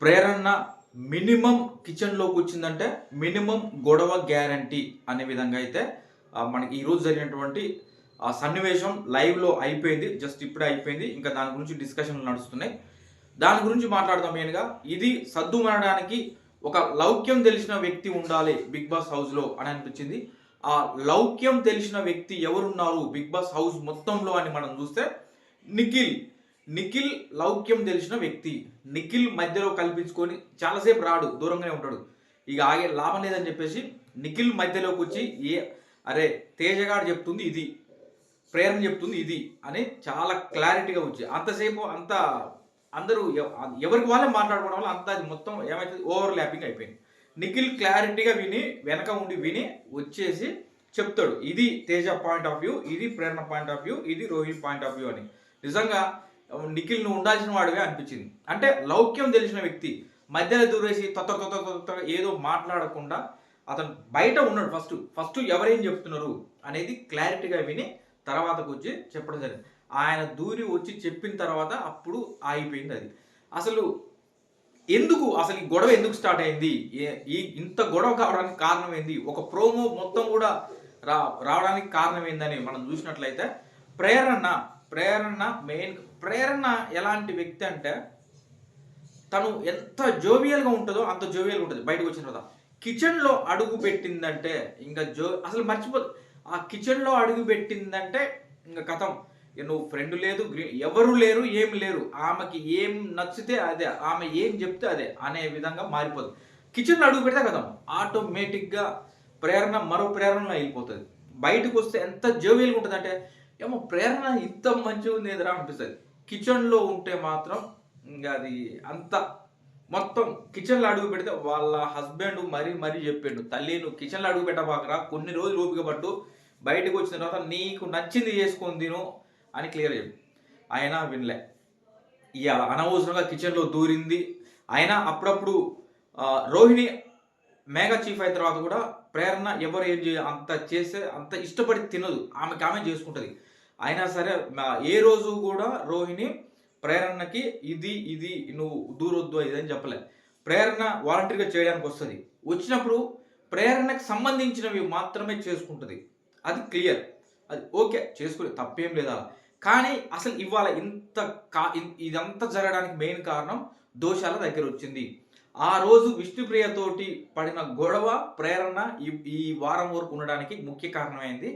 ప్రేరణ minimum కిచెన్లోకి వచ్చిందంటే minimum గొడవ గ్యారంటీ అనే విధంగా అయితే మనకి ఈరోజు జరిగినటువంటి ఆ సన్నివేశం లైవ్లో అయిపోయింది జస్ట్ ఇప్పుడే అయిపోయింది. ఇంకా దాని గురించి డిస్కషన్లు నడుస్తున్నాయి. దాని గురించి మాట్లాడదాం మెయిన్గా. ఇది సద్దు మనడానికి ఒక లౌక్యం తెలిసిన వ్యక్తి ఉండాలి బిగ్ బాస్ హౌస్లో అని అనిపించింది. ఆ లౌక్యం తెలిసిన వ్యక్తి ఎవరున్నారు బిగ్ బాస్ హౌస్ మొత్తంలో అని మనం చూస్తే నిఖిల్. నిఖిల్ లౌక్యం తెలిసిన వ్యక్తి. నిఖిల్ మధ్యలో కల్పించుకొని చాలాసేపు రాడు దూరంగానే ఉంటాడు. ఇక ఆగే లాభం లేదని చెప్పేసి నిఖిల్ మధ్యలోకి వచ్చి ఏ అరే తేజగాడు చెప్తుంది ఇది ప్రేరణ చెప్తుంది ఇది అని చాలా క్లారిటీగా వచ్చి అంతసేపు అంత అందరూ ఎవరికి వాళ్ళే మాట్లాడుకోవడం వల్ల అంత అది మొత్తం ఏమైతుంది? ఓవర్ ల్యాపింగ్ అయిపోయింది. నిఖిల్ క్లారిటీగా విని వెనక ఉండి విని వచ్చేసి చెప్తాడు ఇది తేజ పాయింట్ ఆఫ్ వ్యూ ఇది ప్రేరణ పాయింట్ ఆఫ్ వ్యూ ఇది రోహిత్ పాయింట్ ఆఫ్ వ్యూ అని. నిజంగా నిఖిల్ నువ్వు ఉండాల్సిన వాడివే అనిపించింది. అంటే లౌక్యం తెలిసిన వ్యక్తి మధ్యలో దూరేసి తొత్త తొత్త తొత్త ఏదో మాట్లాడకుండా అతను బయట ఉన్నాడు ఫస్ట్. ఫస్ట్ ఎవరేం చెప్తున్నారు అనేది క్లారిటీగా విని తర్వాతకు వచ్చి చెప్పడం జరిగింది. ఆయన దూరి వచ్చి చెప్పిన తర్వాత అప్పుడు ఆగిపోయింది అది. అసలు ఎందుకు అసలు ఈ గొడవ ఎందుకు స్టార్ట్ అయింది? ఈ ఇంత గొడవ కావడానికి కారణం ఏంది? ఒక ప్రోమో మొత్తం కూడా రా రావడానికి కారణం ఏందని మనం చూసినట్లయితే ప్రేరణ ప్రేరణ మెయిన్ ప్రేరణ ఎలాంటి వ్యక్తి అంటే తను ఎంత జోవియల్గా ఉంటుందో అంత జోవియల్గా ఉంటుంది బయటకు వచ్చిన తర్వాత. కిచెన్లో అడుగు పెట్టిందంటే ఇంకా జో అసలు మర్చిపో ఆ కిచెన్లో అడుగు పెట్టిందంటే ఇంకా కథం. నువ్వు ఫ్రెండ్ లేదు ఎవరు లేరు ఏం లేరు ఆమెకి ఏం నచ్చితే అదే ఆమె ఏం చెప్తే అదే అనే విధంగా మారిపోతుంది. కిచెన్లో అడుగు పెడితే కదా ఆటోమేటిక్గా ప్రేరణ మరో ప్రేరణలో వెళ్ళిపోతుంది బయటకు వస్తే ఎంత జోవియల్గా ఉంటుంది అంటే ఏమో ప్రేరణ ఇంత మంచిగా ఉంది ఎదురా అనిపిస్తుంది. కిచెన్లో ఉంటే మాత్రం ఇంకా అది అంత మొత్తం కిచెన్లో అడుగు పెడితే వాళ్ళ హస్బెండ్ మరీ మరీ చెప్పిండు తల్లి నువ్వు కిచెన్లో అడుగు పెట్టబాకరా కొన్ని రోజులు ఓపిక పట్టు బయటకు వచ్చిన తర్వాత నీకు నచ్చింది చేసుకొని తిను అని క్లియర్ చెప్పి ఆయన వినలే. ఇవాళ అనవసరంగా కిచెన్లో దూరింది. ఆయన అప్పుడప్పుడు రోహిణి మేఘా చీఫ్ అయిన తర్వాత కూడా ప్రేరణ ఎవరు ఏం చేయ అంత చేస్తే అంత ఇష్టపడి తినదు. ఆమెకి ఆమె చేసుకుంటుంది. అయినా సరే ఏ రోజు కూడా రోహిణి ప్రేరణకి ఇది ఇది నువ్వు దూరొద్దు ఇది అని చెప్పలే. ప్రేరణ వాలంటరీగా చేయడానికి వస్తుంది. వచ్చినప్పుడు ప్రేరణకు సంబంధించినవి మాత్రమే చేసుకుంటుంది. అది క్లియర్. అది ఓకే చేసుకునే తప్పేం లేదా కానీ అసలు ఇవాళ ఇంత కా ఇదంతా జరగడానికి మెయిన్ కారణం దోషాల దగ్గర వచ్చింది. ఆ రోజు విష్ణుప్రియతోటి పడిన గొడవ ప్రేరణ ఈ ఈ వారం వరకు ఉండడానికి ముఖ్య కారణమైంది.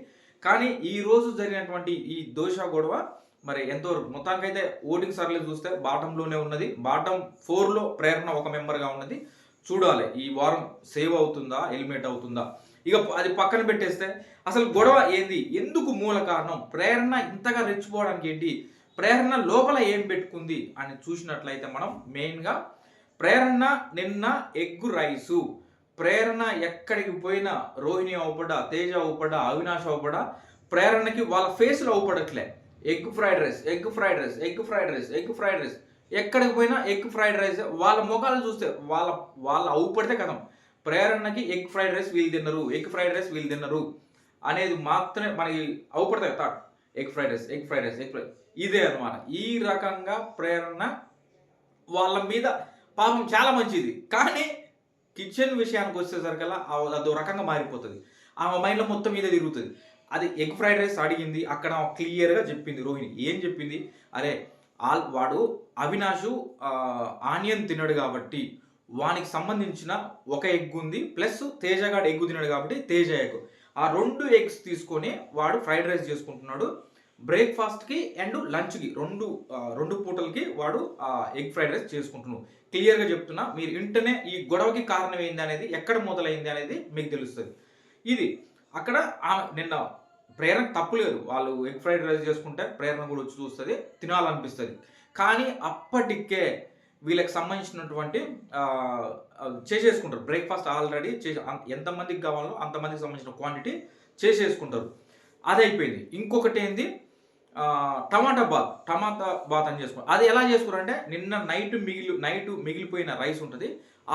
కానీ ఈ రోజు జరిగినటువంటి ఈ దోష గొడవ మరి ఎంతవరకు? మొత్తానికైతే ఓటింగ్ సర్లే చూస్తే బాటంలోనే ఉన్నది. బాటం ఫోర్లో ప్రేరణ ఒక మెంబర్గా ఉన్నది. చూడాలి ఈ వారం సేవ్ అవుతుందా ఎలిమినేట్ అవుతుందా? ఇక అది పక్కన పెట్టేస్తే అసలు గొడవ ఏంది? ఎందుకు మూల కారణం? ప్రేరణ ఇంతగా రెచ్చిపోవడానికి ఏంటి? ప్రేరణ లోపల ఏం పెట్టుకుంది? అని చూసినట్లయితే మనం మెయిన్గా ప్రేరణ నిన్న ఎగ్గు రైసు. ప్రేరణ ఎక్కడికి పోయినా రోహిణి అవుపడా తేజ అవుపడ అవినాష్ అవుపడా ప్రేరణకి వాళ్ళ ఫేస్లో అవుపడట్లే. Egg fried rice egg fried rice egg fried rice egg fried rice ఎక్కడికి పోయినా ఎగ్ ఫ్రైడ్ రైస్ వాళ్ళ ముఖాలు చూస్తే వాళ్ళ వాళ్ళ అవుపడితే కథం. ప్రేరణకి ఎగ్ ఫ్రైడ్ రైస్ వీళ్ళు తిన్నారు ఎగ్ ఫ్రైడ్ రైస్ వీళ్ళు తిన్నారు అనేది మాత్రమే మనకి అవుపడతాయి that egg fried rice egg fried rice egg fried ఇదే అనమాట ఈ రకంగా ప్రేరణ వాళ్ళ మీద పాపం చాలా మంచిది. కానీ కిచెన్ విషయానికి వచ్చేసరికల్లా ఆ- అదో రకంగా మారిపోతుంది. ఆమె మైండ్లో మొత్తం మీద తిరుగుతుంది. అది ఎగ్ ఫ్రైడ్ రైస్ అడిగింది అక్కడ క్లియర్గా చెప్పింది రోహిణి. ఏం చెప్పింది? అరే ఆల్ వాడు అవినాషు ఆనియన్ తిన్నాడు కాబట్టి వానికి సంబంధించిన ఒక ఎగ్ ఉంది ప్లస్ తేజగాడు ఎగ్ తిన్నాడు కాబట్టి తేజ ఎగ్. ఆ రెండు ఎగ్స్ తీసుకొని వాడు ఫ్రైడ్ రైస్ చేసుకుంటున్నాడు. బ్రేక్ఫాస్ట్కి అండ్ లంచ్కి రెండు రెండు పూటలకి వాడు ఎగ్ ఫ్రైడ్ రైస్ చేసుకుంటున్నాడు. క్లియర్గా చెప్తున్నా మీరు ఇంటనే ఈ గొడవకి కారణం ఏంది అనేది ఎక్కడ మొదలైంది అనేది మీకు తెలుస్తుంది. ఇది అక్కడ ఆమె నిన్న ప్రేరణ తప్పు లేదు. వాళ్ళు ఎగ్ ఫ్రైడ్ రైస్ చేసుకుంటే ప్రేరణ కూడా వచ్చి చూస్తుంది తినాలనిపిస్తుంది. కానీ అప్పటికే వీళ్ళకి సంబంధించినటువంటి చేసేసుకుంటారు. బ్రేక్ఫాస్ట్ ఆల్రెడీ చేసి ఎంతమందికి కావాలో అంతమందికి సంబంధించిన క్వాంటిటీ చేసేసుకుంటారు. అది అయిపోయింది ఇంకొకటి ఏంది? టమాటా బాత్ టమాటా బాత్ అని చేసుకో అది ఎలా చేసుకున్నారంటే నిన్న నైట్ మిగిలి నైట్ మిగిలిపోయిన రైస్ ఉంటుంది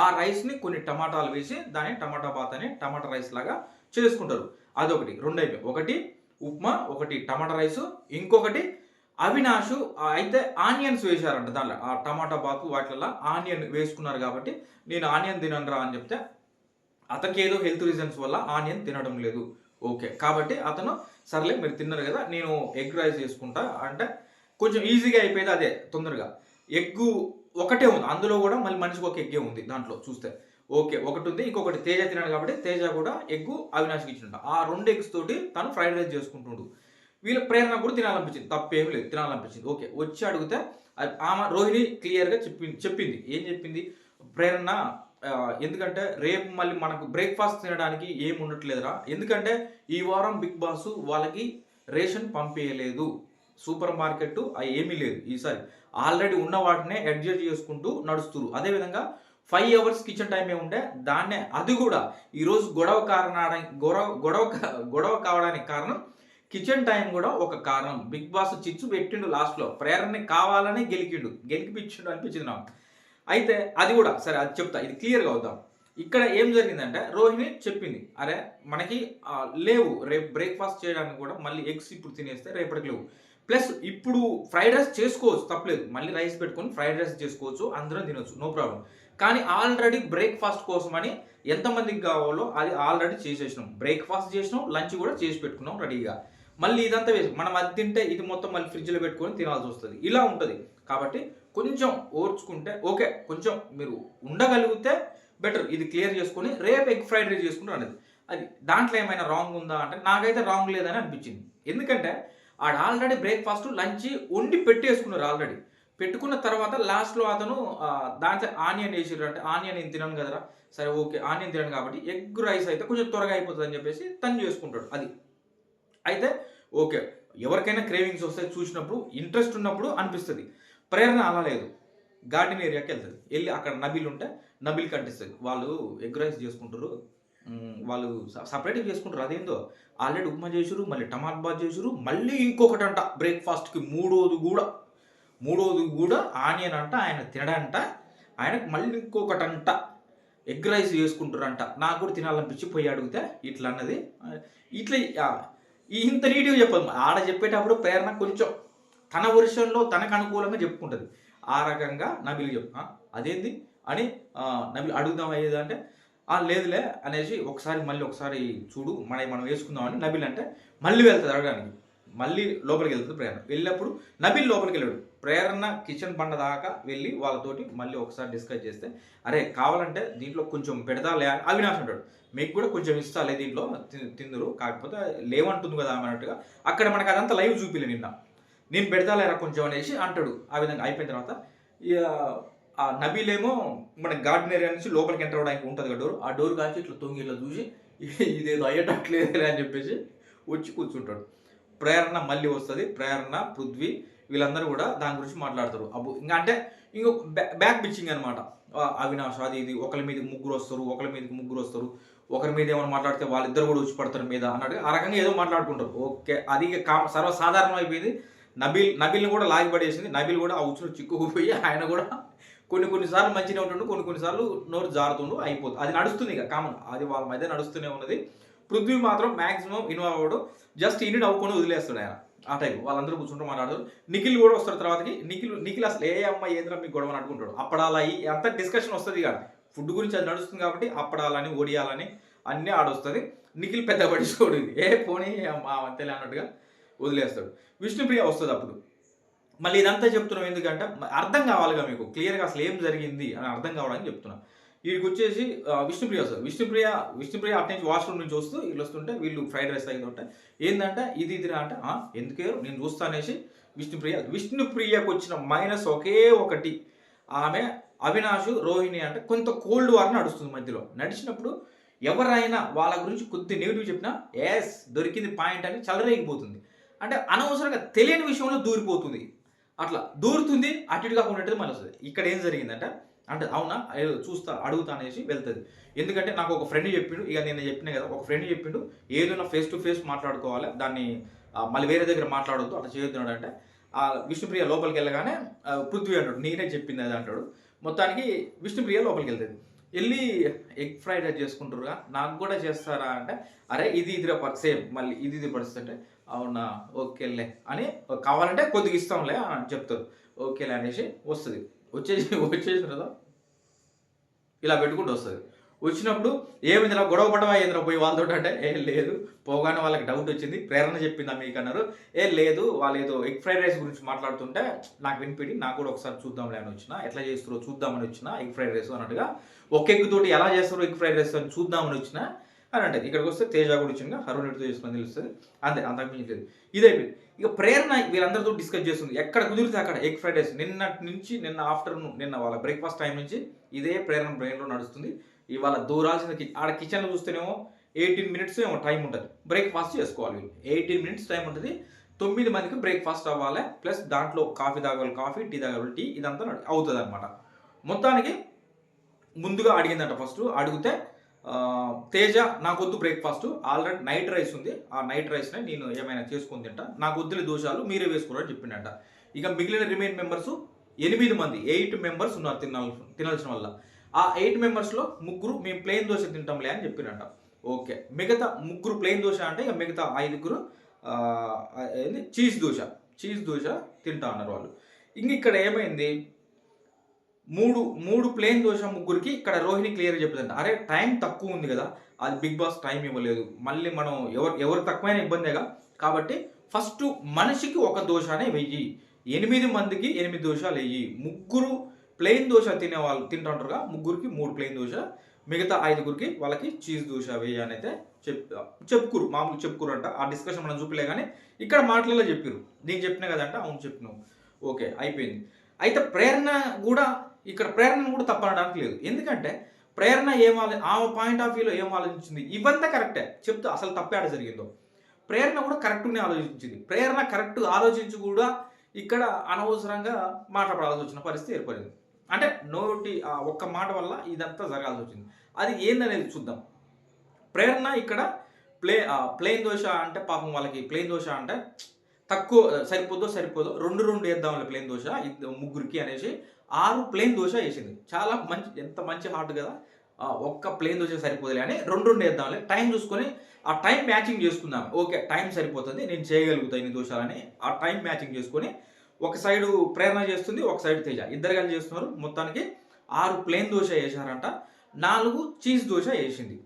ఆ రైస్ని కొన్ని టమాటాలు వేసి దాన్ని టమాటా బాత్ అని టమాటా రైస్ లాగా చేసుకుంటారు. అదొకటి. రెండు అయిపోయి ఒకటి ఉప్మా ఒకటి టమాటా రైస్ ఇంకొకటి అవినాష్ అయితే ఆనియన్స్ వేశారంట దాంట్లో. ఆ టమాటా బాతు వాటిల్లో ఆనియన్ వేసుకున్నారు కాబట్టి నేను ఆనియన్ తిననురా అని చెప్తే అతనికి ఏదో హెల్త్ రీజన్స్ వల్ల ఆనియన్ తినడం లేదు. ఓకే. కాబట్టి అతను సర్లే మీరు తిన్నారు కదా నేను ఎగ్ రైస్ చేసుకుంటా అంటే కొంచెం ఈజీగా అయిపోయేది అదే తొందరగా. ఎగ్గు ఒకటే ఉంది అందులో కూడా మళ్ళీ మనిషికి ఒక ఎగ్గే ఉంది దాంట్లో చూస్తే. ఓకే ఒకటి ఉంది ఇంకొకటి తేజ తినాడు కాబట్టి తేజ కూడా ఎగ్గు అవినాష్కి ఇచ్చిండ. ఆ రెండు ఎగ్స్ తోటి తను ఫ్రైడ్ రైస్ చేసుకుంటుండు. వీళ్ళ ప్రేరణ కూడా తినాలనిపించింది తప్పేం లేదు తినాలనిపించింది. ఓకే వచ్చి అడిగితే అది ఆమె రోహిణి క్లియర్గా చెప్పింది చెప్పింది. ఏం చెప్పింది? ప్రేరణ ఎందుకంటే రేపు మళ్ళీ మనకు బ్రేక్ఫాస్ట్ తినడానికి ఏం ఉండట్లేదురా. ఎందుకంటే ఈ వారం బిగ్ బాస్ వాళ్ళకి రేషన్ పంపేయలేదు. సూపర్ మార్కెట్ అవి ఏమీ లేదు ఈసారి. ఆల్రెడీ ఉన్న వాటినే అడ్జస్ట్ చేసుకుంటూ నడుస్తున్నారు అదేవిధంగా ఫైవ్ అవర్స్ కిచెన్ టైమే ఉండే దాన్నే అది కూడా ఈరోజు గొడవ కారణానికి గొడవ గొడవ కా- గొడవ కావడానికి కారణం కిచెన్ టైం కూడా ఒక కారణం. బిగ్ బాస్ చిచ్చు పెట్టిండు లాస్ట్లో. ప్రేరణని కావాలని గెలికిండు. గెలికిపించిండు అనిపించింది నాకు. అయితే అది కూడా సరే అది చెప్తా ఇది క్లియర్గా అవుతాం ఇక్కడ ఏం జరిగిందంటే రోహిణి చెప్పింది అరే మనకి లేవు రేపు బ్రేక్ఫాస్ట్ చేయడానికి కూడా మళ్ళీ ఎగ్స్ ఇప్పుడు తినేస్తే రేపటికి లేవు. ప్లస్ ఇప్పుడు ఫ్రైడ్ రైస్ చేసుకోవచ్చు తప్పలేదు. మళ్ళీ రైస్ పెట్టుకొని ఫ్రైడ్ రైస్ చేసుకోవచ్చు అందరం తినొచ్చు నో ప్రాబ్లం. కానీ ఆల్రెడీ బ్రేక్ఫాస్ట్ కోసమని ఎంతమందికి కావాలో అది ఆల్రెడీ చేసేసినాం. బ్రేక్ఫాస్ట్ చేసినాం లంచ్ కూడా చేసి పెట్టుకున్నాం రెడీగా. మళ్ళీ ఇదంతా వేసి మనం అది తింటే ఇది మొత్తం మళ్ళీ ఫ్రిడ్జ్లో పెట్టుకొని తినాల్సి వస్తుంది. ఇలా ఉంటుంది. కాబట్టి కొంచెం ఓర్చుకుంటే ఓకే కొంచెం మీరు ఉండగలిగితే బెటర్. ఇది క్లియర్ చేసుకొని రేపు ఎగ్ ఫ్రైడ్ రైస్ చేసుకుంటారు అనేది అది దాంట్లో ఏమైనా రాంగ్ ఉందా అంటే నాకైతే రాంగ్ లేదని అనిపించింది. ఎందుకంటే ఆడ ఆల్రెడీ బ్రేక్ఫాస్ట్ లంచ్ వండి పెట్టేసుకున్నారు ఆల్రెడీ పెట్టుకున్న తర్వాత లాస్ట్లో అతను దాంట్లో ఆనియన్ వేసారు అంటే ఆనియన్ నేను తినను కదరా. సరే ఓకే ఆనియన్ తినను కాబట్టి ఎగ్ రైస్ అయితే కొంచెం త్వరగా అయిపోతుంది అని చెప్పేసి తను చేసుకుంటాడు. అది. అయితే ఓకే ఎవరికైనా క్రేవింగ్స్ వస్తాయి చూసినప్పుడు ఇంట్రెస్ట్ ఉన్నప్పుడు అనిపిస్తుంది. ప్రేరణ అలా లేదు. గార్డెన్ ఏరియాకి వెళ్తుంది. వెళ్ళి అక్కడ నబీలు ఉంటే నబీలు కంటిస్తుంది. వాళ్ళు ఎగ్ రైస్ చేసుకుంటారు వాళ్ళు సపరేట్గా చేసుకుంటారు అదేందో? ఆల్రెడీ ఉప్మా చేసారు మళ్ళీ టమాట్ బాత్ చేసారు మళ్ళీ ఇంకొకటి అంట బ్రేక్ఫాస్ట్కి మూడోది కూడా మూడోది కూడా ఆనియన్ అంట ఆయన తినడంట. ఆయనకు మళ్ళీ ఇంకొకటి అంట ఎగ్ రైస్ చేసుకుంటారంట నాకు కూడా తినాలనిపించి పోయి అడిగితే ఇట్లా అన్నది ఇట్లా ఈ ఇంత నీట్గా చెప్పదు. ఆడ చెప్పేటప్పుడు ప్రేరణ కొంచెం తన వర్షంలో తనకు అనుకూలంగా చెప్పుకుంటుంది. ఆ రకంగా నబిల్ చెప్పు అదేంది? అని ఆ, నబిల్ అడుగుదాం అయ్యేది అంటే "ఆ, లేదులే అనేసి ఒకసారి మళ్ళీ ఒకసారి చూడు మన మనం వేసుకుందామని నబిల్ అంటే మళ్ళీ వెళ్తుంది అడగడానికి. మళ్ళీ లోపలికి వెళ్తుంది ప్రేరణ. వెళ్ళినప్పుడు నబిల్ లోపలికి వెళ్ళాడు. ప్రేరణ కిచెన్ బండ దాకా వెళ్ళి వాళ్ళతోటి మళ్ళీ ఒకసారి డిస్కస్ చేస్తే అరే కావాలంటే దీంట్లో కొంచెం పెడతాలే అని అవినాష్ అంటాడు. మీకు కూడా కొంచెం ఇస్తాలే దీంట్లో తిందురు కాకపోతే లేవంటుంది కదా అన్నట్టుగా అక్కడ మనకు అదంతా లైవ్ చూపిలే నిన్న. నేను పెడతాలేరా కొంచెం అనేసి అంటాడు. ఆ విధంగా అయిపోయిన తర్వాత ఇక ఆ నబీలేమో మన గార్డెన్ ఏరియా నుంచి లోపలికి ఎంటర్ అవడానికి ఉంటుంది కదా డోర్. ఆ డోర్ కాల్చి ఇట్లా తొంగి ఇట్లా చూసి ఇదేదో అయ్యేటట్లేదులే అని చెప్పేసి వచ్చి కూర్చుంటాడు. ప్రేరణ మళ్ళీ వస్తుంది. ప్రేరణ పృథ్వీ వీళ్ళందరూ కూడా దాని గురించి మాట్లాడతారు. అబ్బు ఇంకా అంటే ఇంకో బ్యాక్ పిచ్చింగ్ అనమాట అవినాష్ అది ఇది ఒకరి మీద ముగ్గురు వస్తారు ఒకరి మీదకి ముగ్గురు వస్తారు. ఒకరి మీద ఏమైనా మాట్లాడితే వాళ్ళిద్దరు కూడా వచ్చి పడతారు మీద అన్నట్టు ఆ రకంగా ఏదో మాట్లాడుకుంటారు. ఓకే అది ఇక కా సర్వసాధారణం అయిపోయింది నబీల్ నబీల్ని కూడా లాగిపడేసింది. నబీల్ కూడా ఆ ఉచ్చులో చిక్కుకుపోయి ఆయన కూడా కొన్ని కొన్నిసార్లు మంచిగా ఉంటుండు కొన్ని కొన్నిసార్లు నోరు జారుతుండు అయిపోతుంది. అది నడుస్తుంది ఇక కామన్ అది వాళ్ళ మధ్య నడుస్తూనే ఉన్నది. పృథ్వీ మాత్రం మాక్సిమం ఇన్వాల్వ్ అవ్వడు. జస్ట్ ఇన్ని నవ్వుకొని వదిలేస్తాడు ఆయన. ఆ టైం వాళ్ళందరూ కూర్చుంటూ మాట్లాడతారు. నిఖిల్ కూడా వస్తారు తర్వాతకి. నిఖిల్ నిఖిల్ అసలు ఏ అమ్మాయి ఏంద్రా మీకు గొడవ అని అనుకుంటాడు. అప్పడాలా ఈ అంత డిస్కషన్ వస్తుంది కాదు ఫుడ్ గురించి అది నడుస్తుంది కాబట్టి అప్పడాలని ఓడియాలని అన్నీ ఆడొస్తుంది. నిఖిల్ పెద్ద పడిచోడు ఏ పోనీ అమ్మ అంతేలే అన్నట్టుగా వదిలేస్తాడు. విష్ణుప్రియ వస్తుంది అప్పుడు. మళ్ళీ ఇదంతా చెప్తున్నాం ఎందుకంటే అర్థం కావాలిగా మీకు. క్లియర్గా అసలు ఏం జరిగింది అని అర్థం కావడానికి చెప్తున్నాను వీడికి వచ్చేసి విష్ణుప్రియ వస్తుంది. విష్ణుప్రియ విష్ణుప్రియ అటు నుంచి వాష్రూమ్ నుంచి వస్తూ వీళ్ళు వస్తుంటే వీళ్ళు ఫ్రైడ్ రైస్ తగ్గుతుంటే ఏంటంటే ఇది ఇది అంటే "ఆ, ఎందుకే నేను చూస్తానేసి విష్ణుప్రియ విష్ణుప్రియకు వచ్చిన మైనస్ ఒకే ఒకటి. ఆమె అవినాష్ రోహిణి అంటే కొంత కోల్డ్ వార్ నడుస్తుంది మధ్యలో. నడిచినప్పుడు ఎవరైనా వాళ్ళ గురించి కొద్ది నెగిటివ్ చెప్పినా ఎస్ దొరికింది పాయింట్ అని చలరేగిపోతుంది. అంటే అనవసరంగా తెలియని విషయంలో దూరిపోతుంది. అట్లా దూరుతుంది అటు ఇటు కాకుండా ఉంటుంది మళ్ళీ వస్తుంది. ఇక్కడ ఏం జరిగిందంటే? అంటే అవునా? చూస్తా అడుగుతా అనేసి వెళ్తుంది. ఎందుకంటే నాకు ఒక ఫ్రెండ్ చెప్పిండు ఇక నేను చెప్పిన కదా ఒక ఫ్రెండ్ చెప్పిండు ఏదైనా ఫేస్ టు ఫేస్ మాట్లాడుకోవాలి దాన్ని మళ్ళీ వేరే దగ్గర మాట్లాడొద్దు అట్లా చేయొద్దు అంటే ఆ విష్ణుప్రియ లోపలికి వెళ్ళగానే పృథ్వీ అంటాడు నేనే చెప్పింది అది అంటాడు. మొత్తానికి విష్ణుప్రియ లోపలికి వెళ్తుంది. వెళ్ళి ఎగ్ ఫ్రైడ్ రైస్ చేసుకుంటారుగా నాకు కూడా చేస్తారా అంటే అరే ఇది ఇది సేమ్ మళ్ళీ ఇది ఇది పరిస్థితి అంటే అవునా? ఓకేలే. అని కావాలంటే కొద్దిగా ఇస్తాంలే అని చెప్తారు. ఓకేలే అనేసి వస్తుంది. వచ్చేసి వచ్చేసిన కదా ఇలా పెట్టుకుంటూ వస్తుంది. వచ్చినప్పుడు ఏమైంది ఇలా గొడవ పడవా ఏంద్రా పోయి వాళ్ళతో అంటే? ఏ లేదు. పోగానే వాళ్ళకి డౌట్ వచ్చింది. ప్రేరణ చెప్పిందా మీకు అన్నారు ఏ లేదు. వాళ్ళు ఏదో ఎగ్ ఫ్రైడ్ రైస్ గురించి మాట్లాడుతుంటే నాకు వినిపిడి నాకు కూడా ఒకసారి చూద్దాంలే అని వచ్చిన ఎట్లా చేస్తారో చూద్దామని వచ్చిన ఎగ్ ఫ్రైడ్ రైస్ అన్నట్టుగా ఒక ఎగ్ తోటి ఎలా చేస్తారో ఎగ్ ఫ్రైడ్ రైస్ అని చూద్దామని వచ్చిన అని అంటే ఇక్కడికి వస్తే తేజ కూడా వచ్చిందిగా హరుణ్ రెడ్డితో చేసుకుని తెలుస్తుంది. అంతే అంతకు మించి లేదు. ఇదైపోయింది. ఇక ప్రేరణ వీళ్ళందరితో డిస్కస్ చేస్తుంది. ఎక్కడ కుదిరితే అక్కడ. ఎగ్ ఫ్రైడ్ రైస్ నిన్నటి నుంచి నిన్న ఆఫ్టర్నూన్ నిన్న వాళ్ళ బ్రేక్ఫాస్ట్ టైం నుంచి ఇదే ప్రేరణ బ్రెయిన్లో నడుస్తుంది. ఇవాళ దూరాల్సిన ఆడ కిచెన్లో చూస్తేనేమో ఎయిటీన్ మినిట్స్ ఏమో టైం ఉంటుంది. బ్రేక్ఫాస్ట్ చేసుకోవాలి ఎయిటీన్ మినిట్స్ టైం ఉంటుంది. తొమ్మిది మందికి బ్రేక్ఫాస్ట్ అవ్వాలి. ప్లస్ దాంట్లో కాఫీ తాగాలి కాఫీ టీ తాగాలి టీ ఇదంతా అవుతుంది అనమాట మొత్తానికి ముందుగా అడిగిందంట ఫస్ట్ అడిగితే తేజ నాకొద్దు బ్రేక్ఫాస్ట్ ఆల్రెడీ నైట్ రైస్ ఉంది. ఆ నైట్ రైస్నే నేను ఏమైనా చేసుకొని తింటా. నాకు వద్దులే దోషాలు మీరే వేసుకోరని చెప్పిండట ఇక మిగిలిన రిమైన్ మెంబర్స్ ఎనిమిది మంది ఎయిట్ మెంబర్స్ ఉన్నారు తినాలి తినాల్సిన వల్ల. ఆ ఎయిట్ మెంబర్స్లో ముగ్గురు మేము ప్లెయిన్ దోశ తింటాంలే అని చెప్పినంట ఓకే. మిగతా ముగ్గురు ప్లెయిన్ దోశ అంటే ఇక మిగతా ఐదుగురు చీజ్ దోశ. చీజ్ దోశ తింటా అన్నారు వాళ్ళు. ఇంక ఇక్కడ ఏమైంది? మూడు మూడు ప్లేన్ దోశ ముగ్గురికి ఇక్కడ రోహిణి క్లియర్గా చెప్పిందంట. అరే టైం తక్కువ ఉంది కదా. అది బిగ్ బాస్ టైం ఇవ్వలేదు. మళ్ళీ మనం ఎవరు ఎవరు తక్కువైనా ఇబ్బందేగా కాబట్టి ఫస్ట్ మనిషికి ఒక దోషానే వెయ్యి. ఎనిమిది మందికి ఎనిమిది దోషాలు వెయ్యి. ముగ్గురు ప్లెయిన్ దోశ తినే వాళ్ళు తింటుంటారుగా ముగ్గురికి మూడు ప్లెయిన్ దోశ మిగతా ఐదుగురికి వాళ్ళకి చీజ్ దోశ వెయ్యి అని అయితే చెప్ చెప్పుకురు. మామూలు చెప్పుకురు అంట ఆ డిస్కషన్ మనం చూపలే కానీ ఇక్కడ మాటలలో చెప్పారు. నేను చెప్పిన కదంట అవును చెప్పినావు. ఓకే అయిపోయింది. అయితే ప్రేరణ కూడా ఇక్కడ ప్రేరణ కూడా తప్పనడానికి లేదు. ఎందుకంటే ప్రేరణ ఏమో ఆ ఆమె పాయింట్ ఆఫ్ వ్యూలో ఏం ఆలోచించింది? ఇవంతా కరెక్టే చెప్తూ అసలు తప్పేట జరిగిందో. ప్రేరణ కూడా కరెక్ట్గానే ఆలోచించింది. ప్రేరణ కరెక్ట్ ఆలోచించి కూడా ఇక్కడ అనవసరంగా మాట్లాడాల్సి వచ్చిన పరిస్థితి ఏర్పడింది. అంటే నోటి ఆ ఒక్క మాట వల్ల ఇదంతా జరగాల్సి వచ్చింది. అది ఏందనేది చూద్దాం. ప్రేరణ ఇక్కడ ప్లే ప్లెయిన్ దోశ అంటే పాపం వాళ్ళకి ప్లెయిన్ దోశ అంటే తక్కువ సరిపోదో సరిపోదో రెండు రెండు వేద్దాం ప్లెయిన్ దోశ ఇద్దరు ముగ్గురికి అనేసి ఆరు ప్లేన్ దోశ వేసింది. చాలా మంచి ఎంత మంచి హార్ట్ కదా. ఒక్క ప్లేన్ దోశ సరిపోదులే అని రెండు రెండు వేద్దాంలే. టైం చూసుకొని ఆ టైం మ్యాచింగ్ చేసుకుందాం. ఓకే టైం సరిపోతుంది. నేను చేయగలుగుతా ఇన్ని దోషాలని ఆ టైం మ్యాచింగ్ చేసుకొని ఒక సైడు ప్రేరణ చేస్తుంది ఒక సైడ్ తేజ. ఇద్దరు కలిసి చేస్తున్నారు. మొత్తానికి ఆరు ప్లేన్ దోశ వేసారంట నాలుగు చీజ్ దోశ వేసింది.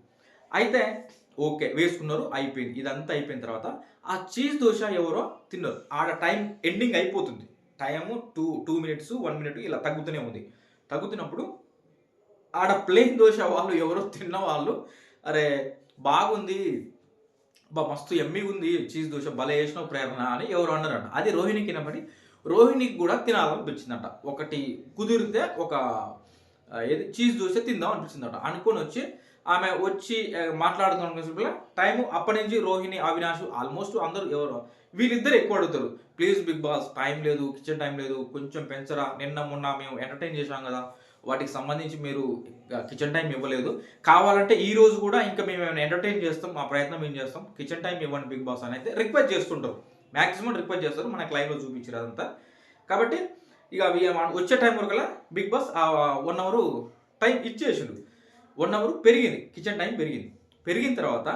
అయితే ఓకే వేసుకున్నారు. అయిపోయింది. ఇదంతా అయిపోయిన తర్వాత ఆ చీజ్ దోశ ఎవరో తిన్నారు. ఆడ టైం ఎండింగ్ అయిపోతుంది. Time two two minutes one minute ఇలా తగ్గుతూనే ఉంది. తగ్గుతున్నప్పుడు ఆడ ప్లేన్ దోశ వాళ్ళు ఎవరో తిన్న వాళ్ళు అరే బాగుంది బా మస్తు ఎమ్మి ఉంది చీజ్ దోశ భలే వేసినావు ప్రేరణ అని ఎవరు అన్నారంట. అది రోహిణికి తినబడి రోహిణికి కూడా తినాలనిపించిందంట ఒకటి కుదిరితే ఒక ఏది? చీజ్ దోశ తిందాం అనిపించిందట అనుకొని వచ్చి ఆమె వచ్చి మాట్లాడుతున్న టైము అప్పటి నుంచి రోహిణి అవినాష్ ఆల్మోస్ట్ అందరూ ఎవరు? వీళ్ళిద్దరు ఎక్కువ అడుగుతారు. ప్లీజ్ బిగ్ బాస్ టైం లేదు కిచెన్ టైం లేదు కొంచెం పెంచరా. నిన్న మొన్న మేము ఎంటర్టైన్ చేశాం కదా. వాటికి సంబంధించి మీరు కిచెన్ టైం ఇవ్వలేదు. కావాలంటే ఈ రోజు కూడా ఇంకా మేము ఏమైనా ఎంటర్టైన్ చేస్తాం మా ప్రయత్నం ఏం చేస్తాం. కిచెన్ టైం ఇవ్వండి బిగ్ బాస్ అని అయితే రిక్వెస్ట్ చేస్తుంటారు. మ్యాక్సిమం రిక్వెస్ట్ చేస్తారు. మన లైవ్లో చూపించారు అదంతా. కాబట్టి ఇక అవి వచ్చే టైం వరకల్లా బిగ్ బాస్ ఆ వన్ అవర్ టైం ఇచ్చేసిండు. వన్ అవర్ పెరిగింది. కిచెన్ టైం పెరిగింది. పెరిగిన తర్వాత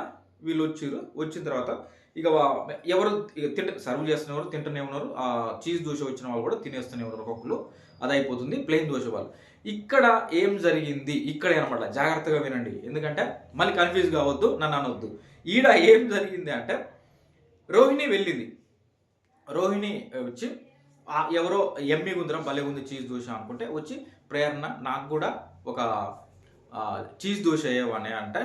వీళ్ళు వచ్చారు వచ్చిన తర్వాత ఇక ఎవరు తింట సర్వ్ చేస్తున్నవారు తింటూనే ఉన్నారు. ఆ చీజ్ దోశ వచ్చిన వాళ్ళు కూడా తినేస్తూనే ఉన్నారు ఒక్కొక్కరు అది అయిపోతుంది. ప్లెయిన్ దోశ వాళ్ళు. ఇక్కడ ఏం జరిగింది? ఇక్కడే అనమాట జాగ్రత్తగా వినండి. ఎందుకంటే మళ్ళీ కన్ఫ్యూజ్ కావద్దు నన్ను అనవద్దు ఈడ ఏం జరిగింది అంటే రోహిణి వెళ్ళింది. రోహిణి వచ్చి ఎవరో ఎమ్మి గుందరం భలే ఉంది చీజ్ దోశ అనుకుంటే వచ్చి ప్రేరణ నాకు కూడా ఒక చీజ్ దోశ వేయవని అంటే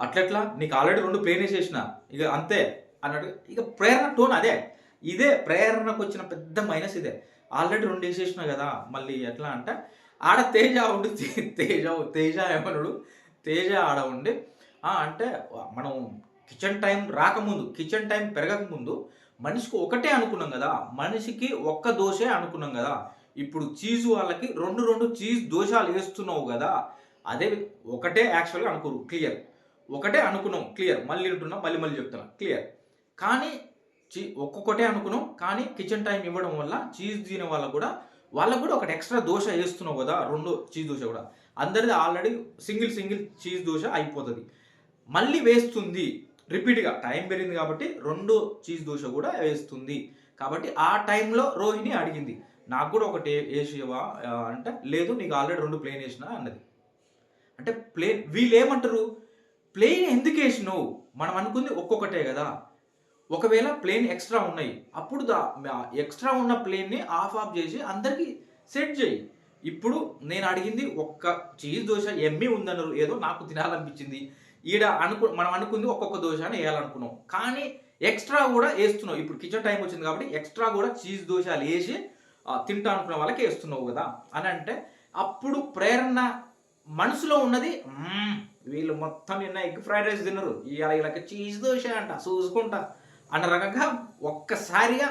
అట్లట్లా? నీకు ఆల్రెడీ రెండు ప్లేన్ వేసేసిన. ఇక అంతే. అన్నట్టు ఇక ప్రేరణ టోన్ అదే. ఇదే ప్రేరణకు వచ్చిన పెద్ద మైనస్ ఇదే. ఆల్రెడీ రెండు వేసేసిన కదా మళ్ళీ ఎట్లా అంటే ఆడ తేజ ఉండి తేజ తేజ ఏమనుడు? తేజ ఆడ ఉండి అంటే మనం కిచెన్ టైం రాకముందు కిచెన్ టైం పెరగకముందు మనిషికి ఒకటే అనుకున్నాం కదా మనిషికి ఒక్క దోశే అనుకున్నాం కదా. ఇప్పుడు చీజ్ వాళ్ళకి రెండు రెండు చీజ్ దోషాలు వేస్తున్నావు కదా అదే ఒకటే యాక్చువల్గా అనుకోరు క్లియర్. ఒకటే అనుకున్నాం క్లియర్. మళ్ళీ వింటున్నాం మళ్ళీ మళ్ళీ చెప్తున్నా క్లియర్. కానీ చీ ఒక్కొక్కటే అనుకున్నాం కానీ కిచెన్ టైం ఇవ్వడం వల్ల చీజ్ తినే వాళ్ళకు కూడా వాళ్ళకు కూడా ఒకటి ఎక్స్ట్రా దోశ వేస్తున్నావు కదా రెండు చీజ్ దోశ కూడా. అందరిది already single single cheese dosa అయిపోతుంది. మళ్ళీ వేస్తుంది. రిపీట్గా టైం పెరిగింది కాబట్టి రెండు చీజ్ దోశ కూడా వేస్తుంది. కాబట్టి ఆ టైంలో రోహిణి అడిగింది నాకు కూడా ఒకటి వేసేవా? అంటే లేదు నీకు ఆల్రెడీ రెండు ప్లేన్ వేసిన? అన్నది. అంటే ప్లేన్ వీళ్ళు ఏమంటారు ప్లేన్ ఎందుకు వేసినావు? మనం అనుకుంది ఒక్కొక్కటే కదా. ఒకవేళ ప్లేన్ ఎక్స్ట్రా ఉన్నాయి అప్పుడు దా ఎక్స్ట్రా ఉన్న ప్లేన్ని ఆఫ్ ఆఫ్ చేసి అందరికీ సెట్ చేయి. ఇప్పుడు నేను అడిగింది ఒక్క చీజ్ దోశ ఎమ్మి ఉందన్నారు ఏదో నాకు తినాలనిపించింది. ఈడ అనుకు మనం అనుకుంది ఒక్కొక్క దోశ అని వేయాలనుకున్నాం. కానీ ఎక్స్ట్రా కూడా వేస్తున్నావు. ఇప్పుడు కిచెన్ టైం వచ్చింది కాబట్టి ఎక్స్ట్రా కూడా చీజ్ దోశాలు వేసి తింటా అనుకున్న వాళ్ళకి వేస్తున్నావు కదా అని అంటే అప్పుడు ప్రేరణ మనసులో ఉన్నది వీళ్ళు మొత్తం నిన్న ఎగ్ ఫ్రైడ్ రైస్ తిన్నారు ఇలా ఇలా చీజ్ దోశ అంట చూసుకుంటా అన్న రకంగా ఒక్కసారిగా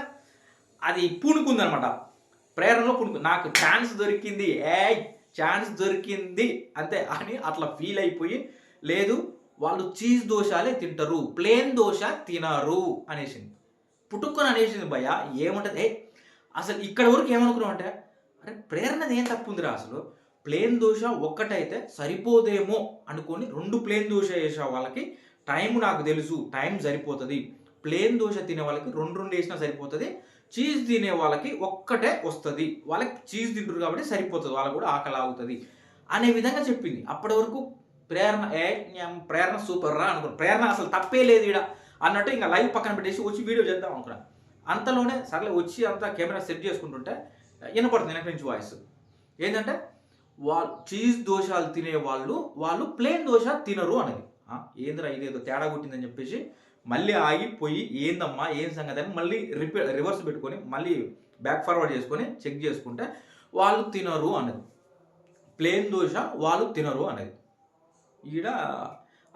అది పూనుకుందనమాట. ప్రేరణలో పూనుకుంది నాకు ఛాన్స్ దొరికింది ఏ ఛాన్స్ దొరికింది అంతే అని అట్లా ఫీల్ అయిపోయి లేదు వాళ్ళు చీజ్ దోశలే తింటారు ప్లేన్ దోశ తినరు అనేసింది. పుట్టుకొని అనేసింది భయ ఏముంటుంది? ఏ అసలు ఇక్కడ వరకు ఏమనుకున్నాం అంటే అరే ప్రేరణది ఏం తప్పు ఉందిరా అసలు? ప్లేన్ దోశ ఒక్కటైతే సరిపోదేమో అనుకొని రెండు ప్లేన్ దోశ వేసే వాళ్ళకి టైం నాకు తెలుసు టైం సరిపోతుంది. ప్లేన్ దోశ తినే వాళ్ళకి రెండు రెండు వేసినా సరిపోతుంది చీజ్ తినే వాళ్ళకి ఒక్కటే వస్తుంది. వాళ్ళకి చీజ్ తింటారు కాబట్టి సరిపోతుంది వాళ్ళకి కూడా ఆకలి ఆగుతుంది అనే విధంగా చెప్పింది. అప్పటి వరకు ప్రేరణ ఏ ప్రేరణ సూపర్ రా అనుకున్నాను. ప్రేరణ అసలు తప్పే లేదు ఈడ. అన్నట్టు ఇంకా లైవ్ పక్కన పెట్టేసి వచ్చి వీడియో చేద్దాం అనుకున్నాను అంతలోనే సర్లే వచ్చి అంతా కెమెరా సెట్ చేసుకుంటుంటే వినపడుతుంది వెనక నుంచి వాయిస్ ఏంటంటే వాళ్ళు చీజ్ దోషాలు తినే వాళ్ళు వాళ్ళు ప్లేన్ దోశ తినరు అనేది ఏందిరా ఇదేదో తేడా కొట్టిందని చెప్పేసి మళ్ళీ ఆగిపోయి ఏందమ్మా ఏం సంగతి అని మళ్ళీ రిపీ రివర్స్ పెట్టుకొని మళ్ళీ బ్యాక్ ఫార్వర్డ్ చేసుకొని చెక్ చేసుకుంటే వాళ్ళు తినరు అనేది ప్లేన్ దోశ వాళ్ళు తినరు అనేది ఈడ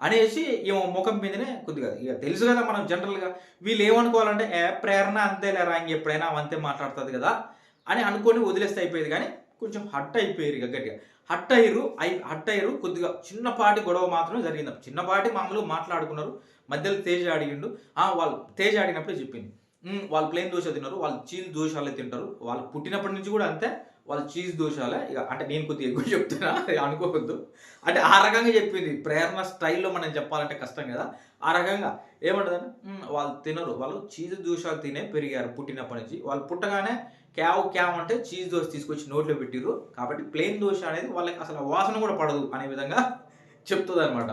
అనేసి ఏమో ముఖం మీదనే కొద్దిగా ఇక తెలుసు కదా మనం జనరల్గా వీళ్ళు ఏమనుకోవాలంటే ఏ ప్రేరణ అంతేలేరా ఇంక ఎప్పుడైనా అంతే మాట్లాడుతుంది కదా అని అనుకొని వదిలేస్తే అయిపోయేది. కానీ కొంచెం హట్ అయిపోయారు ఇక గట్టిగా. హట్ అయ్యారు అయి హట్ అయ్యారు. కొద్దిగా చిన్నపాటి గొడవ మాత్రమే జరిగింది. చిన్నపాటి మామూలు మాట్లాడుకున్నారు. మధ్యలో తేజ అడిగిండు. ఆ వాళ్ళు తేజ అడిగినప్పుడే చెప్పింది. వాళ్ళు ప్లేన్ దోశ తిన్నారు. వాళ్ళు చీల్ దోశాలే తింటారు. వాళ్ళు పుట్టినప్పటి నుంచి కూడా అంతే. వాళ్ళు చీజ్ దోషాలే? ఇక అంటే నేను కొద్దిగా ఎక్కువ చెప్తున్నా అనుకోవద్దు. అంటే ఆ రకంగా చెప్పింది. ప్రేరణ స్టైల్లో మనం చెప్పాలంటే కష్టం కదా. ఆ రకంగా ఏమంటుందంటే? వాళ్ళు తినరు. వాళ్ళు చీజ్ దోషాలు తినే పెరిగారు పుట్టినప్పటి నుంచి. వాళ్ళు పుట్టగానే క్యావ్ క్యావ్ అంటే చీజ్ దోశ తీసుకొచ్చి నోట్లో పెట్టిర్రు. కాబట్టి ప్లెయిన్ దోశ అనేది వాళ్ళకి అసలు వాసన కూడా పడదు అనే విధంగా చెప్తుంది అనమాట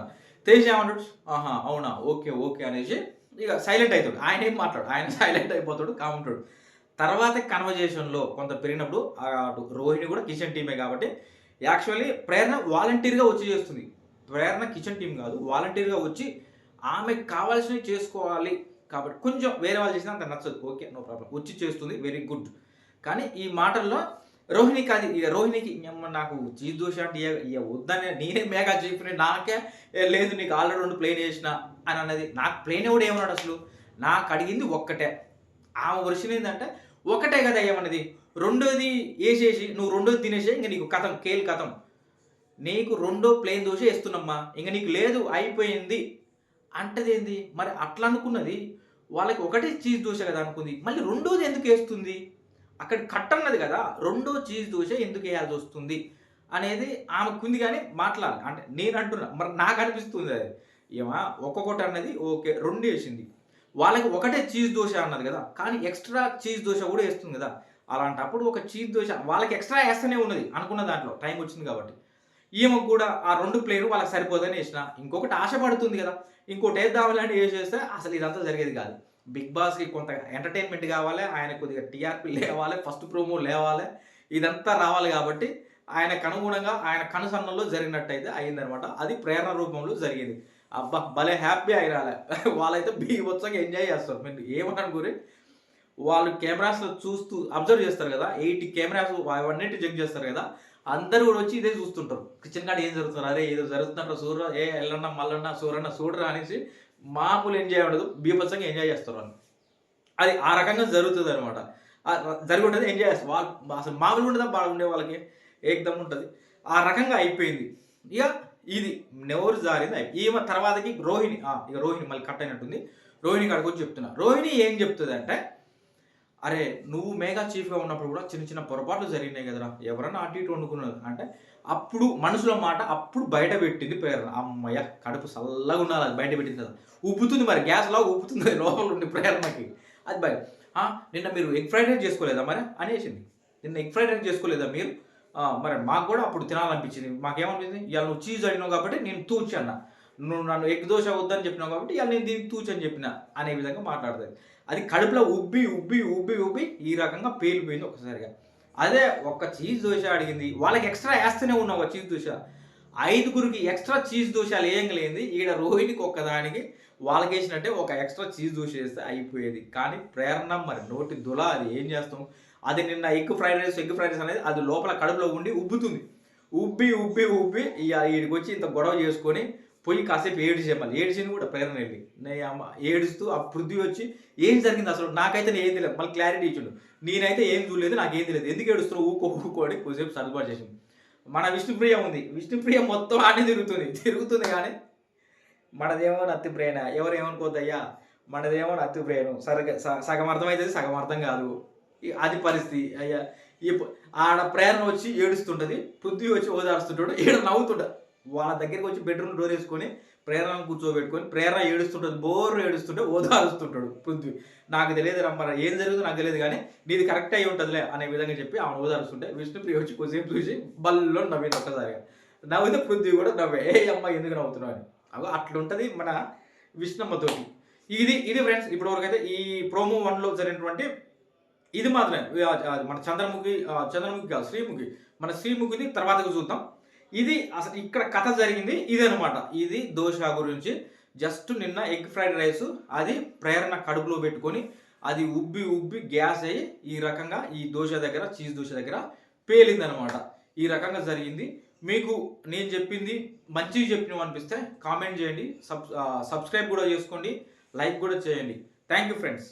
తేజ ఏమంటాడు? ఆహా అవునా? ఓకే ఓకే అనేసి ఇక సైలెంట్ అవుతాడు ఆయన ఏం మాట్లాడు? ఆయన సైలెంట్ అయిపోతాడు కాముంటాడు. తర్వాత కన్వర్జేషన్లో కొంత పెరిగినప్పుడు అటు రోహిణి కూడా కిచెన్ టీమే కాబట్టి యాక్చువల్లీ ప్రేరణ వాలంటీర్గా వచ్చి చేస్తుంది. ప్రేరణ కిచెన్ టీం కాదు వాలంటీర్గా వచ్చి ఆమెకు కావాల్సినవి చేసుకోవాలి కాబట్టి కొంచెం వేరే వాళ్ళు చేసినా అంత నచ్చదు. ఓకే నో ప్రాబ్లం వచ్చి చేస్తుంది వెరీ గుడ్ కానీ ఈ మాటల్లో రోహిణికి అది ఇక రోహిణికి నాకు చీజ్ దోశ అంటే ఇక- ఇక వద్దనే నేనే మేఘా చెప్పిన నాకే లేదు నీకు ఆల్రెడీ రెండు ప్లేన్ వేసిన అని అన్నది. నాకు ప్లేన్ ఎవడు ఏమన్నాడు అసలు? నాకు అడిగింది ఒక్కటే. ఆమె వర్షన్ ఏంటంటే ఒకటే కదా ఏమన్నది? రెండోది వేసేసి నువ్వు రెండోది తినేసి ఇంక నీకు కథం కేల్ కథం. నీకు రెండో ప్లేన్ దోశ వేస్తున్నమ్మా. ఇంక నీకు లేదు అయిపోయింది. అంటదేంది? మరి అట్లా అనుకున్నది వాళ్ళకి ఒకటే చీజ్ దోశ కదా అనుకుంది. మళ్ళీ రెండోది ఎందుకు వేస్తుంది? అక్కడ కట్ అన్నది కదా రెండో చీజ్ దోశ ఎందుకు వేయాల్సి వస్తుంది? అనేది ఆమెకుంది కానీ మాట్లాడాలి. అంటే నేను అంటున్నా మరి నాకు అనిపిస్తుంది అది. ఏమా? ఒక్కొక్కటి అన్నది ఓకే రెండు వేసింది. వాళ్ళకి ఒకటే చీజ్ దోశ అన్నది కదా. కానీ ఎక్స్ట్రా చీజ్ దోశ కూడా వేస్తుంది కదా. అలాంటప్పుడు ఒక చీజ్ దోశ వాళ్ళకి ఎక్స్ట్రా వేస్తూనే ఉన్నది అనుకున్న దాంట్లో టైం వచ్చింది కాబట్టి. ఈమెకు కూడా ఆ రెండు ప్లేయర్ వాళ్ళకి సరిపోదని వేసిన. ఇంకొకటి ఆశపడుతుంది కదా. ఇంకోటి వేద్దామని వేసేస్తే అసలు ఇదంతా జరిగేది కాదు. బిగ్ బాస్కి కొంత ఎంటర్టైన్మెంట్ కావాలి ఆయన కొద్దిగా టీఆర్పీ లేవాలి ఫస్ట్ ప్రోమో లేవాలి ఇదంతా రావాలి కాబట్టి ఆయనకు అనుగుణంగా ఆయన కనుసన్నల్లో జరిగినట్టయితే అయిందనమాట అది ప్రేరణ రూపంలో జరిగింది. అబ్బా భలే హ్యాపీ అయిరాలే. వాళ్ళైతే బీభత్సంగా ఎంజాయ్ చేస్తారు. మీరు ఏమనుకోరి? వాళ్ళు కెమెరాస్లో చూస్తూ అబ్జర్వ్ చేస్తారు కదా ఎయిటీ కెమెరాస్ అవన్నిటి చెక్ చేస్తారు కదా అందరూ కూడా వచ్చి ఇదే చూస్తుంటారు. కిచెన్ కాడ ఏం జరుగుతున్నారు అరే ఏదో జరుగుతుంటారు సూర్య ఏ ఎల్లన్న మల్లన్న సూరన్న చూడరా అనేసి మామూలు ఎంజాయ్ ఉండదు బీభత్సంగా ఎంజాయ్ చేస్తారు అని అది ఆ రకంగా జరుగుతుంది అనమాట జరిగి ఉంటుంది ఎంజాయ్ చేస్తారు. వాళ్ళు అసలు మామూలు ఉండదా? బాగుండే వాళ్ళకి ఏకదమ్ ఉంటుంది. ఆ రకంగా అయిపోయింది. ఇక ఇది నెవరు జారింది అయిపోయింది. ఈమె తర్వాతకి రోహిణి ఇక రోహిణి మళ్ళీ కట్ అయినట్టుంది. రోహిణి కాడికి వచ్చి చెప్తున్నా. రోహిణి ఏం చెప్తుంది అంటే అరే నువ్వు మేఘా చీఫ్గా ఉన్నప్పుడు కూడా చిన్న చిన్న పొరపాట్లు జరిగినాయి కదరా. ఎవరన్నా అటు ఇటు వండుకున్నారు. అంటే అప్పుడు మనసులో మాట అప్పుడు బయట పెట్టింది ప్రేరణ. అమ్మయ్య కడుపు చల్లగా ఉండాలి అది బయట పెట్టింది కదా. ఉబ్బుతుంది మరి గ్యాస్లో ఉబ్బుతుంది లోపల ఉండి ప్రేరణకి. అది బయట. "ఆ, నిన్న మీరు ఎగ్ ఫ్రైడ్ రైస్ చేసుకోలేదా మరి? అనేసింది. నిన్న ఎగ్ ఫ్రైడ్ రైస్ చేసుకోలేదా మీరు? మరి మాకు కూడా అప్పుడు తినాలనిపించింది. మాకేమనిపించింది? ఇవాళ నువ్వు చీజ్ అడిగినావు కాబట్టి నేను తూచి అన్న. నువ్వు నన్ను ఎగ్ దోశ వద్దని చెప్పినావు కాబట్టి ఇవాళ నేను దీనికి తూచి అని చెప్పిన అనే విధంగా మాట్లాడుతుంది. అది కడుపులో ఉబ్బి ఉబ్బి ఉబ్బి ఉబ్బి ఈ రకంగా పేలిపోయింది ఒకసారిగా అదే ఒక్క చీజ్ దోశ అడిగింది. వాళ్ళకి ఎక్స్ట్రా వేస్తూనే ఉన్నావు ఒక చీజ్ దోశ. ఐదుగురికి ఎక్స్ట్రా చీజ్ దోశలు ఏం లేనిది. ఈడ రోహిణికి ఒక్కదానికి వాళ్ళకి వేసినట్టే ఒక ఎక్స్ట్రా చీజ్ దోశ వేస్తే అయిపోయేది. కానీ ప్రేరణ మరి నోటి దుల అది ఏం చేస్తాం? అది నిన్న egg fried rice egg fried rice అనేది అది లోపల కడుపులో ఉండి ఉబ్బుతుంది. ఉబ్బి ఉబ్బి ఉబ్బి వీడికి వచ్చి ఇంత గొడవ చేసుకొని పోయి కాసేపు ఏడిచే మళ్ళీ ఏడిచింది కూడా ప్రేరణ వెళ్ళి అమ్మ ఏడుస్తూ ఆ పృథ్వీ వచ్చి ఏం జరిగింది అసలు? నాకైతే నేను ఏం తెలియదు. మళ్ళీ క్లారిటీ ఇచ్చిండు. నేనైతే ఏం చూడలేదు నాకు ఏం తెలియదు. ఎందుకు ఏడుస్తున్నావు ఊకో ఊకో అని కొద్దిసేపు సర్దుబాటు చేసింది మన విష్ణుప్రియ ఉంది. విష్ణుప్రియ మొత్తం ఆడే తిరుగుతుంది. తిరుగుతుంది కానీ మనదేమో నత్తిప్రియన ఎవరు ఏమనుకోద్దయ్యా మనదేమో నత్తిప్రియను సరగ స- సగం అర్థమవుతుంది సగం అర్థం కాదు. అది పరిస్థితి. అయ్యా ఈ ఆడ ప్రేరణ వచ్చి ఏడుస్తుంటుంది పృథ్వీ వచ్చి ఓదారుస్తుంటాడు ఈడ నవ్వుతుంటాడు వాళ్ళ దగ్గరికి వచ్చి బెడ్రూమ్ డోర్ వేసుకొని ప్రేరణను కూర్చోబెట్టుకొని ప్రేరణ ఏడుస్తుంటుంది బోర్రు ఏడుస్తుంటే ఓదారుస్తుంటాడు పృథ్వీ. నాకు తెలియదు రమ్మరా ఏం జరుగుతుందో నాకు తెలియదు కానీ నీది కరెక్ట్ అయి ఉంటుందిలే అనే విధంగా చెప్పి ఆమె ఓదారుస్తుంటే విష్ణుప్రియ వచ్చి కొద్దిసేపు చూసి బల్లో నవ్వింది ఒక్కసారిగా నవ్వితే పృథ్వీ కూడా నవ్వే ఏ అమ్మ ఎందుకు నవ్వుతున్నావు? అని. అగో అట్లుంటది మన విష్ణమ్మతోటి ఇది ఇది ఫ్రెండ్స్ ఇప్పటివరకు అయితే ఈ ప్రోమో వన్లో జరిగినటువంటి ఇది మాత్రమే. మన చంద్రముఖి చంద్రముఖి కాదు శ్రీముఖి. మన శ్రీముఖిది తర్వాతకు చూద్దాం. ఇది అసలు ఇక్కడ కథ జరిగింది ఇది ఇది దోశ గురించి. జస్ట్ నిన్న ఎగ్ ఫ్రైడ్ రైస్ అది ప్రేరణ కడుపులో పెట్టుకొని అది ఉబ్బి ఉబ్బి గ్యాస్ అయ్యి ఈ రకంగా ఈ దోశ దగ్గర చీజ్ దోశ దగ్గర పేలిందనమాట ఈ రకంగా జరిగింది. మీకు నేను చెప్పింది మంచిగా చెప్పినవి అనిపిస్తే కామెంట్ చేయండి. సబ్ సబ్స్క్రైబ్ కూడా చేసుకోండి. లైక్ కూడా చేయండి. Thank you friends.